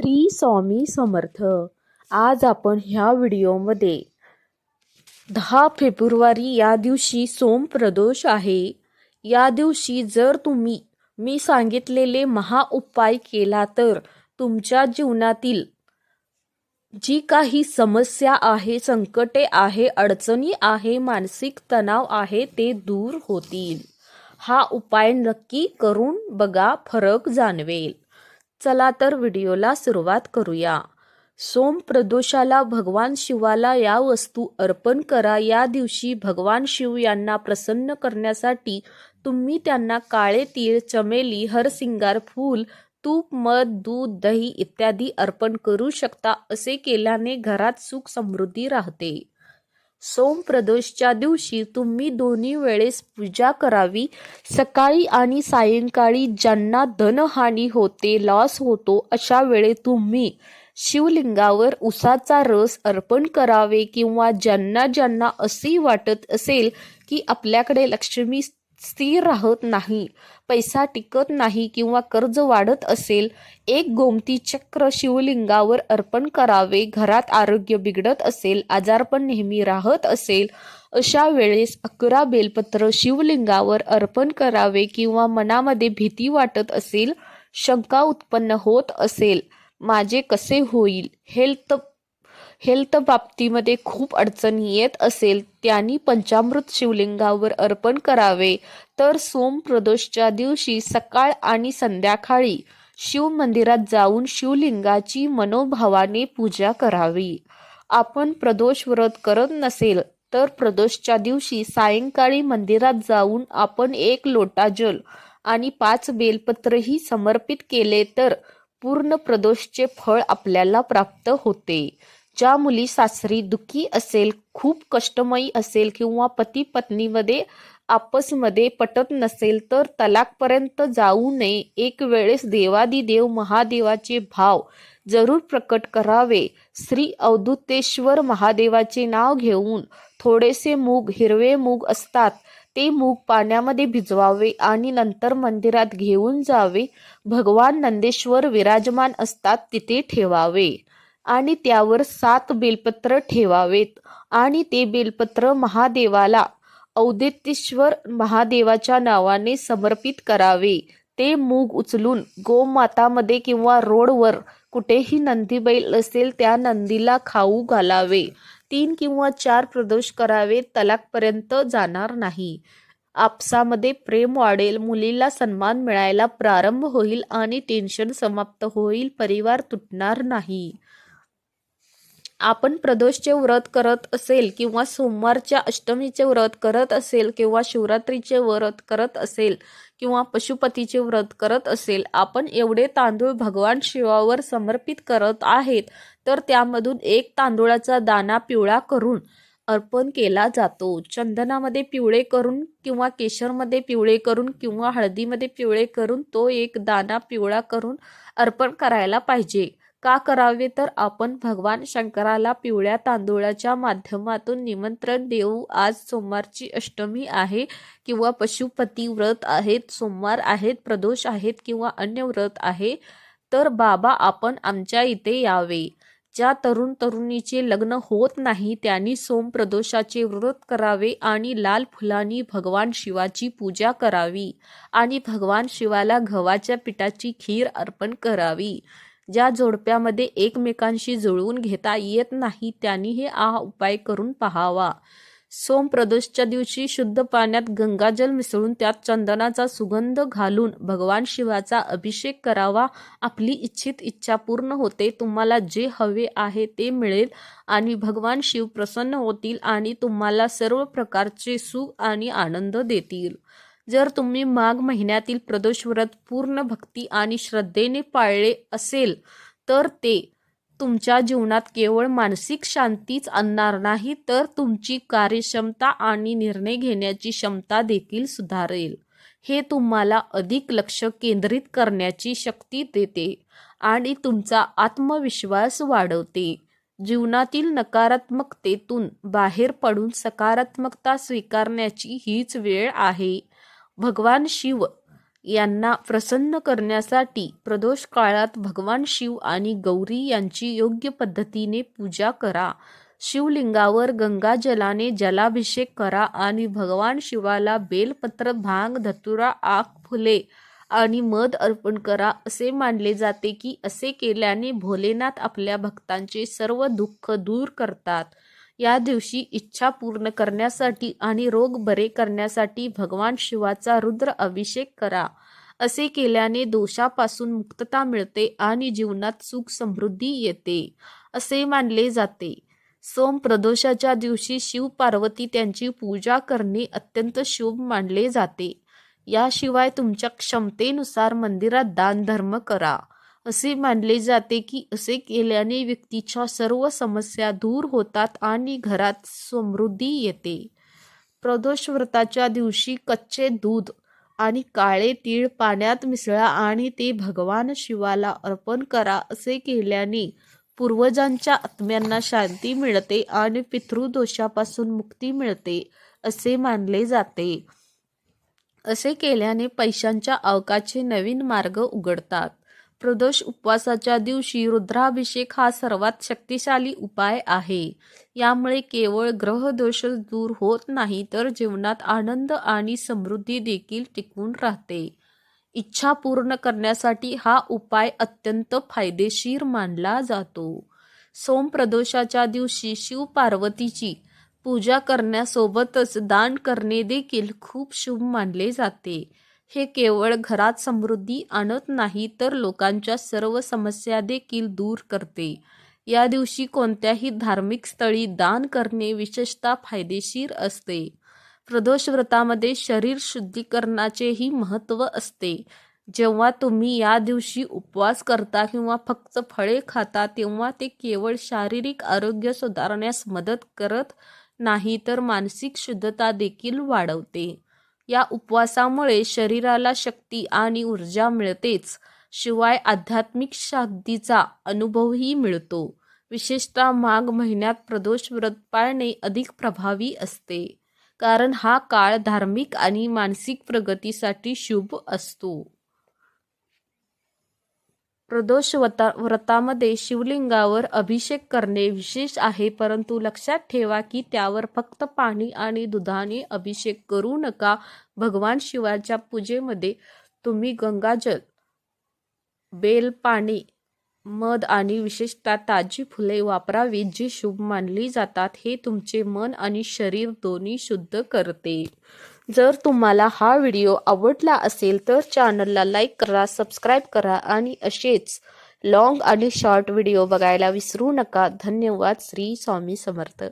श्री स्वामी समर्थ. आज आपण ह्या व्हिडिओमध्ये दहा फेब्रुवारी या दिवशी सोमप्रदोष आहे. या दिवशी जर तुम्ही मी सांगितलेले महाउपाय केला तर तुमच्या जीवनातील जी काही समस्या आहे संकटे आहे अडचणी आहे मानसिक तणाव आहे ते दूर होतील. हा उपाय नक्की करून बघा फरक जाणवेल. चला तर व्हिडिओला सुरुवात करूया. सोम प्रदोषाला भगवान शिवाला या वस्तू अर्पण करा. या दिवशी भगवान शिव यांना प्रसन्न करण्यासाठी तुम्ही त्यांना काळे तीळ चमेली हरसिंगार फूल तूप मध दूध दही इत्यादी अर्पण करू शकता असे केल्याने घरात सुख समृद्धी राहते. सोमप्रदोषच्या दिवशी तुम्ही दोन्ही वेळेस पूजा करावी. सकाळी आणि सायंकाळी ज्यांना धनहानी होते लॉस होतो अशा वेळे तुम्ही शिवलिंगावर उसाचा रस अर्पण करावे किंवा ज्यांना ज्यांना असे वाटत असेल की आपल्याकडे लक्ष्मी स्थिर राहत नाही. पैसा टिकत नाही किंवा कर्ज वाढत असेल एक गोमती चक्र शिवलिंगावर अर्पण करावे. घरात आरोग्य बिघडत असेल आजारपण नेहमी राहत असेल अशा वेळेस अकरा बेलपत्र शिवलिंगावर अर्पण करावे किंवा मनामध्ये भीती वाटत असेल शंका उत्पन्न होत असेल माझे कसे होईल? हेल्थ हेल्थ बाबतीमध्ये खूप अडचणी येत असेल त्यांनी पंचामृत शिवलिंगावर अर्पण करावे. तर सोम प्रदोषच्या दिवशी सकाळ आणि संध्याकाळी शिव मंदिरात जाऊन शिवलिंगाची मनोभावाने पूजा करावी. आपण प्रदोष व्रत करत नसेल तर प्रदोषच्या दिवशी सायंकाळी मंदिरात जाऊन आपण एक लोटा जल आणि पाच बेलपत्रही समर्पित केले तर पूर्ण प्रदोषचे फळ आपल्याला प्राप्त होते. ज्या मुली सासरी दुखी असेल खूप कष्टमयी असेल किंवा पती पत्नीमध्ये आपसमध्ये पटत नसेल तर तलाकपर्यंत जाऊ नये. एक वेळेस देवादिदेव महादेवाचे भाव जरूर प्रकट करावे. श्री अवधूतेश्वर महादेवाचे नाव घेऊन थोडेसे मूग हिरवे मूग असतात. ते मूग पाण्यामध्ये भिजवावे आणि नंतर मंदिरात घेऊन जावे. भगवान नंदेश्वर विराजमान असतात तिथे ठेवावे. आणि त्यावर सात बेलपत्र ठेवावेत. आणि ते बेलपत्र महादेवाला औदित्येश्वर महादेवाच्या नावाने समर्पित करावे. ते मूग उचलून गोमातामध्ये किंवा रोडवर कुठेही नंदी बैल असेल त्या नंदीला खाऊ घालावे. तीन किंवा चार प्रदोष करावे तलाकपर्यंत जाणार नाही. आपसामध्ये प्रेम वाढेल मुलीला सन्मान मिळायला प्रारंभ होईल आणि टेन्शन समाप्त होईल परिवार तुटणार नाही. आपण प्रदोषचे व्रत करत असेल किंवा सोमवारच्या अष्टमीचे व्रत करत असेल किंवा शिवरात्रीचे व्रत करत असेल किंवा पशुपतीचे व्रत करत असेल आपण एवढे तांदूळ भगवान शिवावर समर्पित करत आहेत तर त्यामधून एक तांदूळाचा दाना पिवळा करून अर्पण केला जातो. चंदनामध्ये पिवळे करून किंवा केशरमध्ये पिवळे करून किंवा हळदीमध्ये पिवळे करून तो एक दाना पिवळा करून अर्पण करायला पाहिजे. का करावे? तर आपण भगवान शंकराला पिवळ्या तांदूळाच्या माध्यमातून निमंत्रण देऊ. आज सोमवारची अष्टमी आहे किंवा पशुपती व्रत आहेत सोमवार आहेत प्रदोष आहेत किंवा अन्य व्रत आहे तर बाबा आपण आमच्या इथे यावे. ज्या तरुण तरुणीचे लग्न होत नाही त्यांनी सोम प्रदोषाचे व्रत करावे आणि लाल फुलांनी भगवान शिवाची पूजा करावी आणि भगवान शिवाला गव्हाच्या पिठाची खीर अर्पण करावी. ज्या जोडप्यामध्ये एकमेकांशी जुळवून घेता येत नाही त्यांनी हे आ उपाय करून पहावा. सोमप्रदोषच्या दिवशी शुद्ध पाण्यात गंगाजल मिसळून त्यात चंदनाचा सुगंध घालून भगवान शिवाचा अभिषेक करावा. आपली इच्छित इच्छा पूर्ण होते तुम्हाला जे हवे आहे ते मिळेल आणि भगवान शिव प्रसन्न होतील आणि तुम्हाला सर्व प्रकारचे सुख आणि आनंद देतील. जर तुम्ही माघ महिन्यातील प्रदोष व्रत पूर्ण भक्ती आणि श्रद्धेने पाळले असेल तर ते तुमच्या जीवनात केवळ मानसिक शांतीच आणणार नाही तर तुमची कार्यक्षमता आणि निर्णय घेण्याची क्षमता देखील सुधारेल. हे तुम्हाला अधिक लक्ष केंद्रित करण्याची शक्ती देते आणि तुमचा आत्मविश्वास वाढवते. जीवनातील नकारात्मकतेतून बाहेर पडून सकारात्मकता स्वीकारण्याची हीच वेळ आहे. भगवान शिव यांना प्रसन्न करण्यासाठी प्रदोष काळात भगवान शिव आणि गौरी यांची योग्य पद्धतीने पूजा करा. शिवलिंगावर गंगाजलाने जलाभिषेक करा आणि भगवान शिवाला बेलपत्र भांग धतुरा आख फुले आणि मध अर्पण करा. असे मानले जाते की असे केल्याने भोलेनाथ आपल्या भक्तांचे सर्व दुःख दूर करतात. या दिवशी इच्छा पूर्ण करण्यासाठी आणि रोग बरे करण्यासाठी भगवान शिवाचा रुद्र अभिषेक करा. असे केल्याने दोषापासून मुक्तता मिळते आणि जीवनात सुख समृद्धी येते. असे मानले जाते. सोम प्रदोषाच्या दिवशी शिव पार्वती त्यांची पूजा करणे अत्यंत शुभ मानले जाते. याशिवाय तुमच्या क्षमतेनुसार मंदिरात दान धर्म करा. असे मानले जाते की असे केल्याने व्यक्तीच्या सर्व समस्या दूर होतात आणि घरात समृद्धी येते. प्रदोष व्रताच्या दिवशी कच्चे दूध आणि काळे तीळ पाण्यात मिसळा आणि ते भगवान शिवाला अर्पण करा असे केल्याने पूर्वजांच्या आत्म्यांना शांती मिळते आणि पितृदोषापासून मुक्ती मिळते असे मानले जाते. असे केल्याने पैशांच्या अवकाचे नवीन मार्ग उघडतात. प्रदोष उपवासाच्या दिवशी रुद्राभिषेक हा सर्वात शक्तिशाली उपाय आहे. यामुळे केवळ ग्रहदोष दूर होत नाही तर जीवनात आनंद आणि समृद्धी देखील टिकून राहते. इच्छा पूर्ण करण्यासाठी हा उपाय अत्यंत फायदेशीर मानला जातो. सोम प्रदोषाच्या दिवशी शिव पार्वतीची पूजा करण्यासोबतच दान करणे देखील खूप शुभ मानले जाते. हे केवळ घरात समृद्धी आणत नाही तर लोकांच्या सर्व समस्या देखील दूर करते. या दिवशी कोणत्याही धार्मिक स्थळी दान करणे विशेषतः फायदेशीर असते. प्रदोष व्रतामध्ये शरीर शुद्धीकरणाचेही महत्त्व असते. जेव्हा तुम्ही या दिवशी उपवास करता किंवा फक्त फळे खाता तेव्हा ते केवळ शारीरिक आरोग्य सुधारण्यास मदत करत नाही तर मानसिक शुद्धता देखील वाढवते. या उपवासामुळे शरीराला शक्ती आणि ऊर्जा मिळतेच. शिवाय आध्यात्मिक शांतीचा अनुभवही मिळतो. विशेषतः माघ महिन्यात प्रदोष व्रत पाळणे अधिक प्रभावी असते. कारण हा काळ धार्मिक आणि मानसिक प्रगतीसाठी शुभ असतो. प्रदोष व्रता व्रतामध्ये शिवलिंगावर अभिषेक करणे विशेष आहे परंतु लक्षात ठेवा की त्यावर फक्त पाणी आणि दुधाने अभिषेक करू नका. भगवान शिवाच्या पूजेमध्ये तुम्ही गंगाजल बेल पाणी मध आणि विशेषतः ताजी फुले वापरावीत जी शुभ मानली जातात. हे तुमचे मन आणि शरीर दोन्ही शुद्ध करते. जर तुम्हाला हा व्हिडिओ आवडला असेल तर चॅनलला लाईक करा सबस्क्राईब करा आणि असेच लॉंग आणि शॉर्ट व्हिडिओ बघायला विसरू नका. धन्यवाद. श्री स्वामी समर्थ.